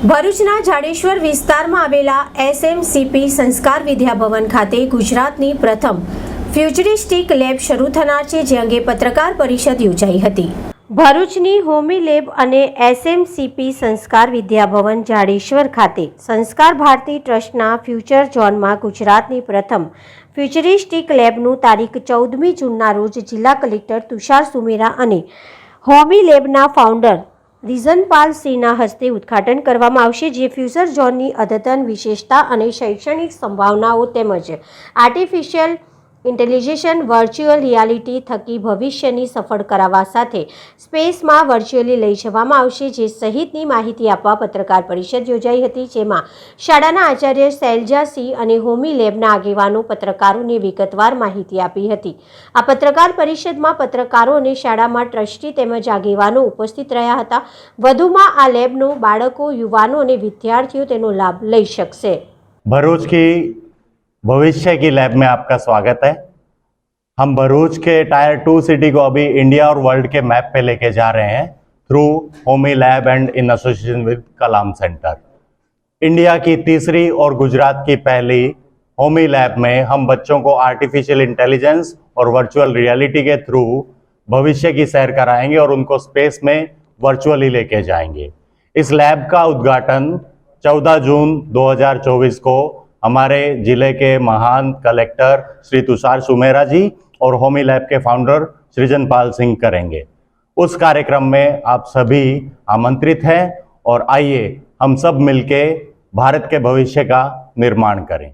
ભરૂચના જાડેશ્વર વિસ્તારમાં આવેલા એસએમસીપી સંસ્કાર વિદ્યાભવન ખાતે ગુજરાતની પ્રથમ ફ્યુચરિસ્ટિક લેબ શરૂ થનાર છે, જે અંગે પત્રકાર પરિષદ યોજાઈ હતી. ભરૂચની હોમી લેબ અને એસએમસીપી સંસ્કાર વિદ્યાભવન જાડેશ્વર ખાતે સંસ્કાર ભારતી ટ્રસ્ટના ફ્યુચર ઝોનમાં ગુજરાતની પ્રથમ ફ્યુચરિસ્ટિક લેબનું તારીખ ચૌદમી જૂનના રોજ જિલ્લા કલેક્ટર તુષાર સુમેરા અને હોમી લેબના ફાઉન્ડર રિઝનપાલ સિંહના હસ્તે ઉદ્ઘાટન કરવામાં આવશે, જે ફ્યુચર ઝોનની અદ્યતન વિશેષતા અને શૈક્ષણિક સંભાવનાઓ તેમજ આર્ટિફિશિયલ ઇન્ટેલિજેશન, વર્ચ્યુઅલ રિયાલિટી થકી ભવિષ્યની સફળ કરાવવા સાથે સ્પેસમાં વર્ચ્યુઅલી લઈ જવામાં આવશે, જે સહિતની માહિતી આપવા પત્રકાર પરિષદ યોજાઈ હતી, જેમાં શાળાના આચાર્ય શૈલજા સિંહ અને હોમી લેબના આગેવાનો પત્રકારોને વિગતવાર માહિતી આપી હતી. આ પત્રકાર પરિષદમાં પત્રકારો અને શાળામાં ટ્રસ્ટી તેમજ આગેવાનો ઉપસ્થિત રહ્યા હતા. વધુમાં આ લેબનો બાળકો, યુવાનો અને વિદ્યાર્થીઓ તેનો લાભ લઈ શકશે. ભરૂચથી भविष्य की लैब में आपका स्वागत है। हम भरूच के टायर टू सिटी को अभी इंडिया और वर्ल्ड के मैप पे लेके जा रहे हैं through Homi lab and in association with Kalam centre. India की तीसरी और गुजरात की पहली होमी लैब में हम बच्चों को आर्टिफिशियल इंटेलिजेंस और वर्चुअल रियलिटी के थ्रू भविष्य की सैर कराएँगे और उनको स्पेस में वर्चुअली लेके जाएँगे। इस लैब का उद्घाटन 14 जून 2024 को हमारे ज़िले के महान कलेक्टर श्री तुषार सुमेरा जी और होमी लैब के फाउंडर सृजन पाल सिंह करेंगे। उस कार्यक्रम में आप सभी आमंत्रित हैं और आइए हम सब मिलके भारत के भविष्य का निर्माण करें।